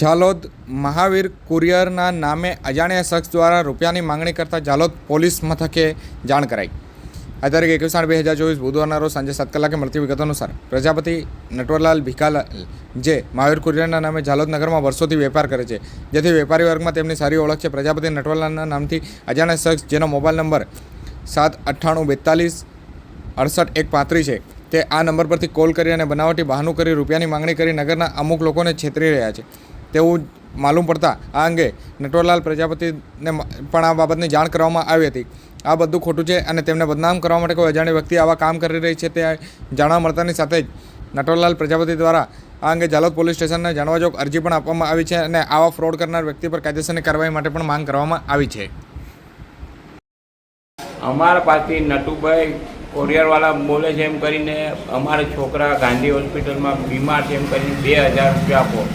ઝાલોદ મહાવીર કુરિયરના નામે અજાણ્યા શખ્સ દ્વારા રૂપિયાની માંગણી કરતા ઝાલોદ પોલીસ મથકે જાણ કરાઈ. આ તારીખ એકવીસ આઠ બે હજાર ચોવીસ બુધવારના રોજ સાંજે સાત કલાકે મળતી વિગત અનુસાર પ્રજાપતિ નટવરલાલ ભીખાલાલ જે મહાવીર કુરિયરના નામે ઝાલોદ નગરમાં વર્ષોથી વેપાર કરે છે, જેથી વેપારી વર્ગમાં તેમની સારી ઓળખ છે. પ્રજાપતિ નટવરલાલના નામથી અજાણ્યા શખ્સ, જેનો મોબાઈલ નંબર સાત અઠ્ઠાણું બેતાલીસ અડસઠ એક પાંત્રીસ છે, તે આ નંબર પરથી કોલ કરી અને બનાવટી બહાનું કરી રૂપિયાની માંગણી કરી નગરના અમુક લોકોને છેતરી રહ્યા છે. તેવું માલુમ પડતા આ અંગે નટવરલાલ પ્રજાપતિને પણ આ બાબતની જાણ કરવામાં આવી હતી. આ બધું ખોટું છે અને તેમને બદનામ કરવા માટે કોઈ અજાણી વ્યક્તિ આવા કામ કરી રહી છે તે જાણવા મળતાની સાથે જ નટવરલાલ પ્રજાપતિ દ્વારા આ અંગે જાલોદ પોલીસ સ્ટેશનને જાણવા જોગ અરજી પણ આપવામાં આવી છે અને આવા ફ્રોડ કરનાર વ્યક્તિ પર કાયદેસરની કાર્યવાહી માટે પણ માંગ કરવામાં આવી છે. અમારા પાસેથી નટુભાઈ કોરિયરવાળા બોલે છે એમ કરીને અમારા છોકરા ગાંધી હોસ્પિટલમાં બીમાર છે એમ કરીને બે હજાર રૂપિયા આપો.